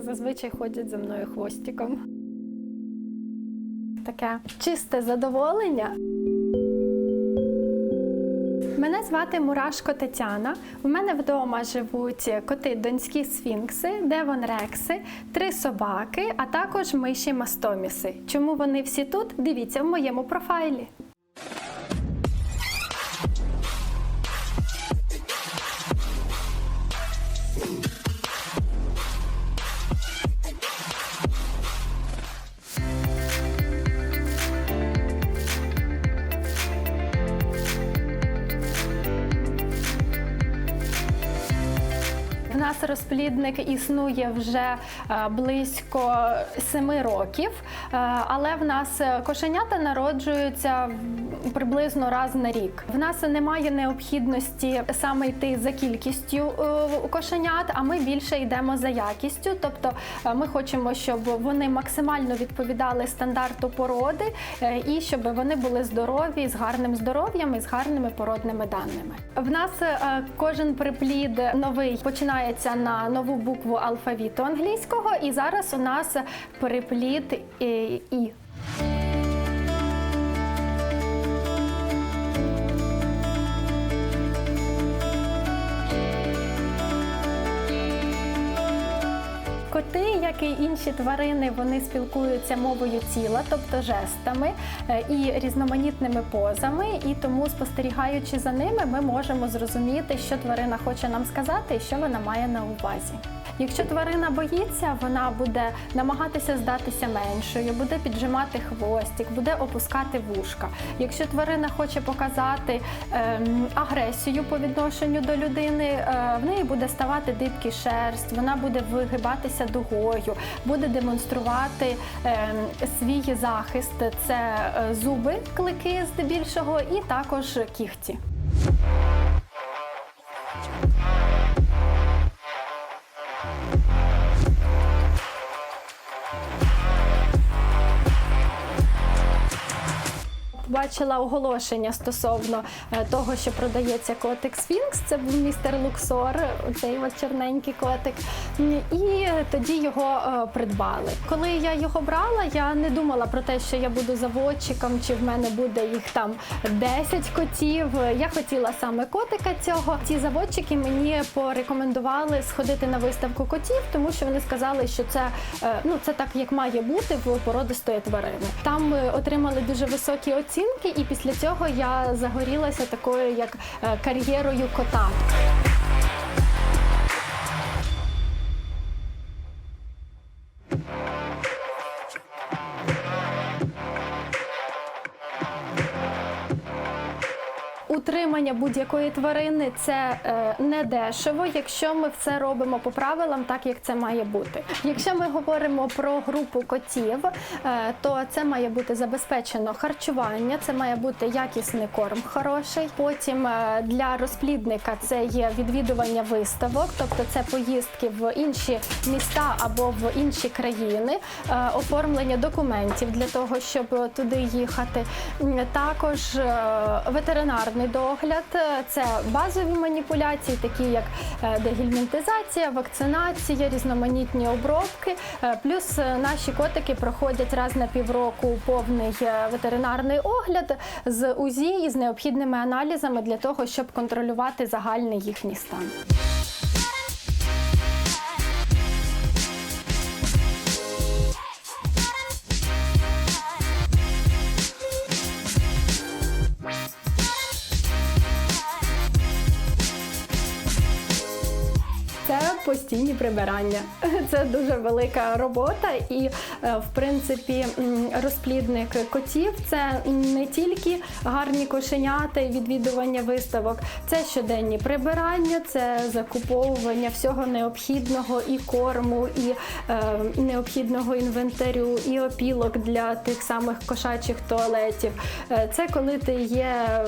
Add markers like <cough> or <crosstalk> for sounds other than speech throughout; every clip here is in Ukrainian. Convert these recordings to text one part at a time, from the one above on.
зазвичай ходять за мною хвостиком. Таке чисте задоволення. Мене звати Мурашко Тетяна. У мене вдома живуть коти донські сфінкси, девон рекси, три собаки, а також миші мастоміси. Чому вони всі тут? Дивіться в моєму профайлі. Розплідник існує вже е, близько семи років, але в нас е, кошенята народжуються приблизно раз на рік. В нас немає необхідності саме йти за кількістю е, кошенят, а ми більше йдемо за якістю. Тобто е, ми хочемо, щоб вони максимально відповідали стандарту породи е, і щоб вони були здорові з гарним здоров'ям і з гарними породними даними. В нас е, кожен приплід новий починається на нову букву алфавіту англійського, і зараз у нас приплід е, і. Як і інші тварини, вони спілкуються мовою тіла, тобто жестами е, і різноманітними позами. І тому, спостерігаючи за ними, ми можемо зрозуміти, що тварина хоче нам сказати і що вона має на увазі. Якщо тварина боїться, вона буде намагатися здатися меншою, буде піджимати хвостик, буде опускати вушка. Якщо тварина хоче показати ем, агресію по відношенню до людини, е, в неї буде ставати дибки шерсть, вона буде вигибатися дугою, буде демонструвати ем, свій захист. Це е, зуби, клики здебільшого, і також кігті. Бачила оголошення стосовно е, того, що продається котик Сфінкс. Це був містер Луксор, цей ось чорненький котик. І тоді його е, придбали. Коли я його брала, я не думала про те, що я буду заводчиком, чи в мене буде їх там 10 котів. Я хотіла саме котика цього. Ці заводчики мені порекомендували сходити на виставку котів, тому що вони сказали, що це е, ну це так, як має бути в породистої тварини. Там ми отримали дуже високі оцінки, і після цього я загорілася такою як е, кар'єрою кота. Утримання будь-якої тварини це е, не дешево, якщо ми все робимо по правилам, так як це має бути. Якщо ми говоримо про групу котів, е, то це має бути забезпечено харчування, це має бути якісний корм хороший. Потім е, для розплідника це є відвідування виставок, тобто це поїздки в інші міста або в інші країни, оформлення документів для того, щоб туди їхати. Також ветеринарний догляд е, це базові маніпуляції, такі як е, дегельмінтизація, вакцинація, різноманітні обробки. Е, Плюс наші котики проходять раз на півроку повний ветеринарний огляд з УЗІ і з необхідними аналізами для того, щоб контролювати загальний їхній стан. Постійні прибирання. <laughs> Це дуже велика робота, і е, в принципі розплідник котів це не тільки гарні кошенята і відвідування виставок, це щоденні прибирання, це закуповування всього необхідного і корму, і е, необхідного інвентарю, і опілок для тих самих кошачих туалетів. Е, Це коли ти є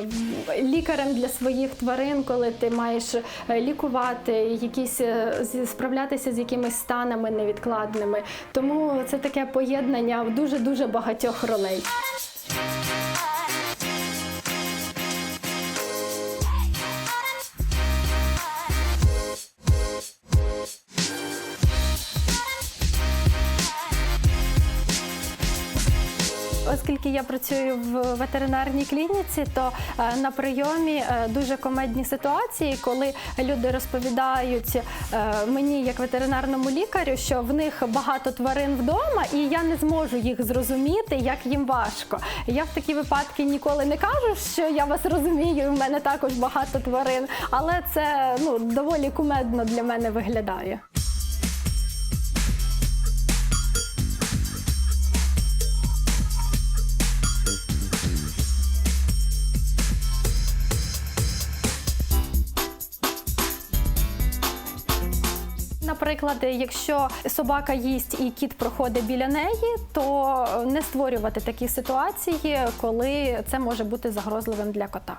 лікарем для своїх тварин, коли ти маєш е, лікувати якісь справлятися з якимись станами невідкладними. Тому це таке поєднання дуже дуже багатьох ролей. Оскільки я працюю в ветеринарній клініці, то е, на прийомі е, дуже комедні ситуації, коли люди розповідають е, мені, як ветеринарному лікарю, що в них багато тварин вдома, і я не зможу їх зрозуміти, як їм важко. Я в такі випадки ніколи не кажу, що я вас розумію, в мене також багато тварин, але це ну доволі кумедно для мене виглядає. Наприклад, якщо собака їсть і кіт проходить біля неї, то не створювати такі ситуації, коли це може бути загрозливим для кота.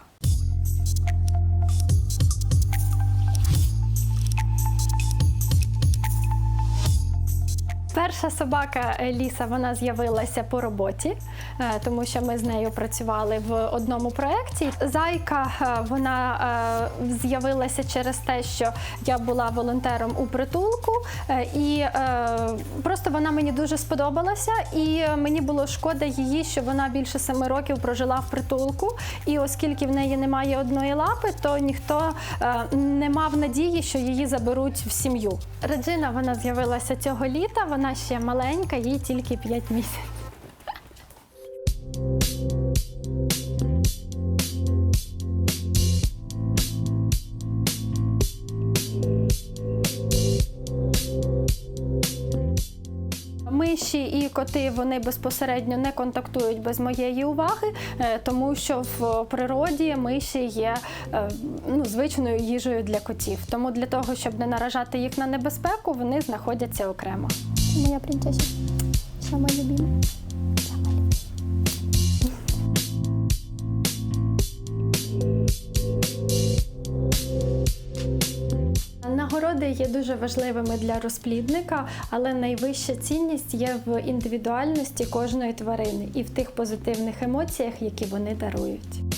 Перша собака е, Ліса вона з'явилася по роботі, е, тому що ми з нею працювали в одному проєкті. Зайка е, вона з'явилася через те, що я була волонтером у притулку, і просто вона мені дуже сподобалася, і мені було шкода її, що вона більше семи років прожила в притулку. І оскільки в неї немає одної лапи, то ніхто не мав надії, що її заберуть в сім'ю. Реджина вона з'явилася цього літа. Вона ще маленька, їй тільки 5 місяців. Миші і коти вони безпосередньо не контактують без моєї уваги, е, тому що в природі миші є е, ну, звичною їжею для котів. Тому для того, щоб не наражати їх на небезпеку, вони знаходяться окремо. Моя принцесса. Самая любимая. Є дуже важливими для розплідника, але найвища цінність є в індивідуальності кожної тварини і в тих позитивних емоціях, які вони дарують.